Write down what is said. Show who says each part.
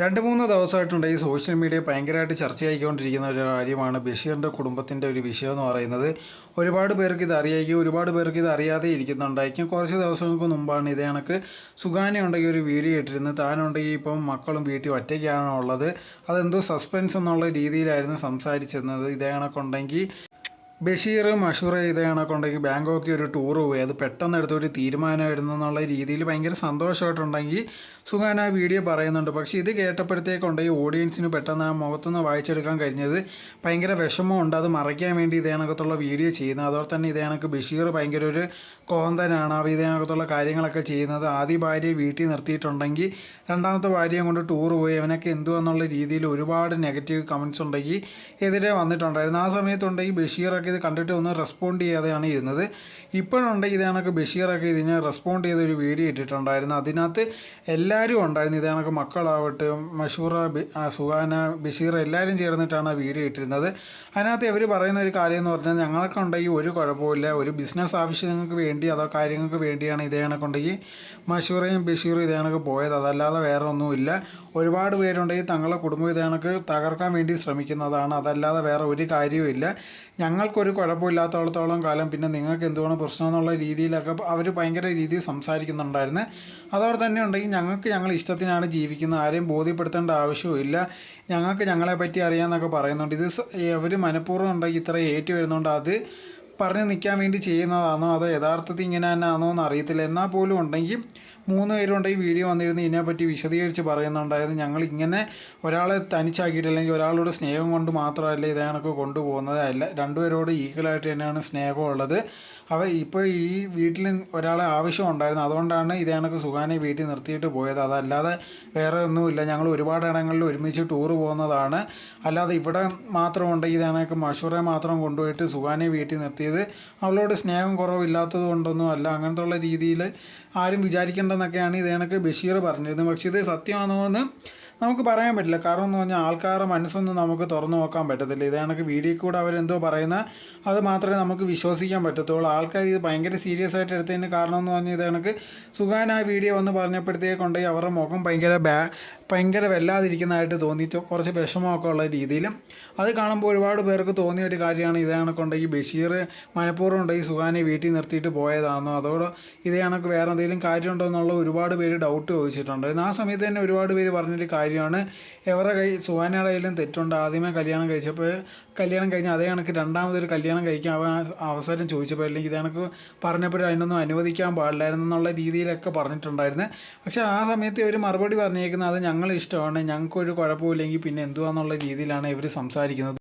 Speaker 1: രണ്ട് മൂന്ന് ദിവസമായിട്ടുണ്ട് ഈ സോഷ്യൽ മീഡിയ ഭയങ്കരമായിട്ട് ചർച്ചയായിക്കൊണ്ടിരിക്കുന്ന ഒരു കാര്യമാണ് ബഷീറിന്റെ കുടുംബത്തിന്റെ ഒരു വിഷയം എന്ന് പറയുന്നത്. ഒരുപാട് പേർക്ക് ഇത് അറിയായിരിക്കും ഒരുപാട് പേർക്ക് ഇത് അറിയാതെ ഇരിക്കുന്നുണ്ടായിരിക്കും. കുറച്ച് ദിവസങ്ങൾക്ക് മുമ്പാണ് ഇത് കണക്ക് സുഖാന ഉണ്ടെങ്കിൽ ഒരു വീഡിയോ ഇട്ടിരുന്നത് താനുണ്ടെങ്കിൽ ഇപ്പം മക്കളും വീട്ടിൽ ഒറ്റയ്ക്കാണ് ഉള്ളത്. അതെന്തോ സസ്പെൻസ് എന്നുള്ള രീതിയിലായിരുന്നു സംസാരിച്ചിരുന്നത്. ഇതേ കണക്കുണ്ടെങ്കിൽ ബഷീർ മഷൂർ ചെയ്ത കണക്കുണ്ടെങ്കിൽ ബാങ്കോക്ക് ഒരു ടൂർ പോയി. അത് പെട്ടെന്ന് എടുത്തൊരു തീരുമാനമായിരുന്നു എന്നുള്ള രീതിയിൽ ഭയങ്കര സന്തോഷമായിട്ടുണ്ടെങ്കിൽ സുഖാൻ ആ വീഡിയോ പറയുന്നുണ്ട്. പക്ഷേ ഇത് കേട്ടപ്പോഴത്തേക്കുണ്ടെങ്കിൽ ഓഡിയൻസിന് പെട്ടെന്ന് ആ മുഖത്തുനിന്ന് വായിച്ചെടുക്കാൻ കഴിഞ്ഞത് ഭയങ്കര വിഷമമുണ്ട്. അത് മറയ്ക്കാൻ വേണ്ടി ഇതേണക്കത്തുള്ള വീഡിയോ ചെയ്യുന്നത്. അതുപോലെ തന്നെ ഇതേണക്ക് ബഷീർ ഭയങ്കര ഒരു കോന്തനാണ്. അവ ഇതേണക്കത്തുള്ള കാര്യങ്ങളൊക്കെ ചെയ്യുന്നത് ആദ്യ ഭാര്യയെ വീട്ടിൽ നിർത്തിയിട്ടുണ്ടെങ്കിൽ രണ്ടാമത്തെ ഭാര്യയും കൊണ്ട് ടൂർ പോയി. അവനൊക്കെ എന്തുവെന്നുള്ള രീതിയിൽ ഒരുപാട് നെഗറ്റീവ് കമൻസ് ഉണ്ടെങ്കിൽ എതിരെ വന്നിട്ടുണ്ടായിരുന്നു. ആ സമയത്തുണ്ടെങ്കിൽ ബഷീറൊക്കെ ഇത് കണ്ടിട്ട് ഒന്നും റെസ്പോണ്ട് ചെയ്യാതെയാണ് ഇരുന്നത്. ഇപ്പോഴുണ്ട് ഇത് കണക്ക് ബഷീറൊക്കെ ഇതിനെ റെസ്പോണ്ട് ചെയ്ത ഒരു വീഡിയോ ഇട്ടിട്ടുണ്ടായിരുന്നു. അതിനകത്ത് എല്ലാവരും ഉണ്ടായിരുന്നു. ഇത് കണക്ക് മക്കളാവട്ടെ മഷൂറ സുഹാന ബഷീർ എല്ലാവരും ചേർന്നിട്ടാണ് ആ വീഡിയോ ഇട്ടിരുന്നത്. അതിനകത്ത് ഇവർ പറയുന്ന ഒരു കാര്യം എന്ന് പറഞ്ഞാൽ ഞങ്ങളൊക്കെ ഉണ്ടെങ്കിൽ ഒരു കുഴപ്പമില്ല ഒരു ബിസിനസ് ആവശ്യങ്ങൾക്ക് വേണ്ടി അതോ കാര്യങ്ങൾക്ക് വേണ്ടിയാണ് ഇതേ കണക്കുണ്ടെങ്കിൽ മഷൂറയും ബഷീറും ഇതേ കണക്ക് പോയത്. അതല്ലാതെ വേറെ ഒന്നുമില്ല. ഒരുപാട് പേരുണ്ടെങ്കിൽ തങ്ങളുടെ കുടുംബം ഇതേ കണക്ക് തകർക്കാൻ വേണ്ടി ശ്രമിക്കുന്നതാണ്. അതല്ലാതെ വേറെ ഒരു കാര്യവും ഇല്ല ഞങ്ങൾക്കൊരു കുഴപ്പമില്ലാത്തടത്തോളം കാലം പിന്നെ നിങ്ങൾക്ക് എന്തുവാണ് പ്രശ്നം എന്നുള്ള രീതിയിലൊക്കെ അവർ ഭയങ്കര രീതിയിൽ സംസാരിക്കുന്നുണ്ടായിരുന്നു. അതോടെ തന്നെ ഉണ്ടെങ്കിൽ ഞങ്ങൾക്ക് ഞങ്ങൾ ഇഷ്ടത്തിനാണ് ജീവിക്കുന്നത്. ആരെയും ബോധ്യപ്പെടുത്തേണ്ട ആവശ്യമില്ല ഞങ്ങൾക്ക് ഞങ്ങളെ പറ്റി അറിയാമെന്നൊക്കെ പറയുന്നുണ്ട്. ഇത് അവർ മനഃപൂർവം ഉണ്ടെങ്കിൽ ഇത്ര ഏറ്റു വരുന്നുണ്ട്. അത് പറഞ്ഞു നിൽക്കാൻ വേണ്ടി ചെയ്യുന്നതാണോ? അതോ യഥാർത്ഥത്തിൽ ഇങ്ങനെ തന്നെ ആണോ എന്ന് അറിയത്തില്ല എന്നാൽ പോലും ഉണ്ടെങ്കിൽ മൂന്ന് പേരുണ്ട് ഈ വീഡിയോ വന്നിരുന്ന് ഇതിനെപ്പറ്റി വിശദീകരിച്ച് പറയുന്നുണ്ടായത് ഞങ്ങൾ ഇങ്ങനെ ഒരാളെ തനിച്ചാക്കിയിട്ട് അല്ലെങ്കിൽ ഒരാളോട് സ്നേഹം കൊണ്ട് മാത്രമല്ല ഇതേ കണക്ക് കൊണ്ടുപോകുന്നത്. അല്ല രണ്ടുപേരോട് ഈക്വലായിട്ട് തന്നെയാണ് സ്നേഹമുള്ളത്. അവ ഇപ്പോൾ ഈ വീട്ടിൽ ഒരാളെ ആവശ്യമുണ്ടായിരുന്നു. അതുകൊണ്ടാണ് ഇതേ കണക്ക് സുഖാനെ വീട്ടിൽ നിർത്തിയിട്ട് പോയത്. അതല്ലാതെ വേറെ ഒന്നുമില്ല. ഞങ്ങൾ ഒരുപാട് ഇടങ്ങളിൽ ഒരുമിച്ച് ടൂർ പോകുന്നതാണ്. അല്ലാതെ ഇവിടെ മാത്രമുണ്ട്. ഇതേ കണക്ക് മഷൂറെ മാത്രം കൊണ്ടുപോയിട്ട് സുഖാനെ വീട്ടിൽ നിർത്തിയത്. അവളോട് സ്നേഹം കുറവില്ലാത്തത് കൊണ്ടൊന്നും അല്ല. അങ്ങനത്തെ രീതിയിൽ ആരും വിചാരിക്കേണ്ടെന്നൊക്കെയാണ് ഇത് കണക്ക് ബഷീർ പറഞ്ഞിരുന്നത്. പക്ഷേ ഇത് സത്യമാണോ എന്ന് നമുക്ക് പറയാൻ പറ്റില്ല. കാരണം എന്ന് പറഞ്ഞാൽ ആൾക്കാരുടെ മനസ്സൊന്നും നമുക്ക് തുറന്നു നോക്കാൻ പറ്റത്തില്ല. ഇത് കണക്ക് വീഡിയോ കൂടെ അവരെന്തോ പറയുന്ന അത് മാത്രമേ നമുക്ക് വിശ്വസിക്കാൻ പറ്റത്തുള്ളൂ. ആൾക്കാർ ഇത് ഭയങ്കര സീരിയസ് ആയിട്ട് എടുത്തതിന് കാരണം എന്ന് പറഞ്ഞാൽ ഇത് കണക്ക് സുഖാൻ ആ വീഡിയോ വന്ന് പറഞ്ഞപ്പോഴത്തേക്കുണ്ടെങ്കിൽ അവരുടെ മുഖം ഭയങ്കര ബാ ഭയങ്കര വല്ലാതിരിക്കുന്നതായിട്ട് തോന്നിയിട്ട് കുറച്ച് വിഷമമൊക്കെ ഉള്ള രീതിയിലും അത് കാണുമ്പോൾ ഒരുപാട് പേർക്ക് തോന്നിയ ഒരു കാര്യമാണ് ഇതേ കണക്കുണ്ടെങ്കിൽ ബഷീർ മനഃപൂർവം ഉണ്ടെങ്കിൽ സുഖാനെ വീട്ടിൽ നിർത്തിയിട്ട് പോയതാണോ അതോടെ ഇതേ കണക്ക് വേറെ എന്തെങ്കിലും കാര്യമുണ്ടോ എന്നുള്ള ഒരുപാട് പേര് ഡൗട്ട് ചോദിച്ചിട്ടുണ്ട്. ആ സമയത്ത് തന്നെ ഒരുപാട് പേര് പറഞ്ഞൊരു കാര്യമാണ്. എവരുടെ കൈ സുഹാനയുടെ കയ്യിലും തെറ്റുണ്ട്. ആദ്യമേ കല്യാണം കഴിച്ചപ്പോൾ കല്യാണം കഴിഞ്ഞ് അതേ കണക്ക് രണ്ടാമതൊരു കല്യാണം കഴിക്കാൻ അവസരം ചോദിച്ചപ്പോൾ അല്ലെങ്കിൽ ഇതേ കണക്ക് അതിനൊന്നും അനുവദിക്കാൻ പാടില്ലായിരുന്നു എന്നുള്ള രീതിയിലൊക്കെ പറഞ്ഞിട്ടുണ്ടായിരുന്നു. പക്ഷേ ആ സമയത്ത് ഒരു മറുപടി പറഞ്ഞേക്കുന്നത് അത് ഞങ്ങൾ ഇഷ്ടമാണ് ഞങ്ങൾക്കൊരു കുഴപ്പമില്ലെങ്കിൽ പിന്നെ എന്തുവാന്നുള്ള രീതിയിലാണ് ഇവർ സംസാരിക്കുന്നത്.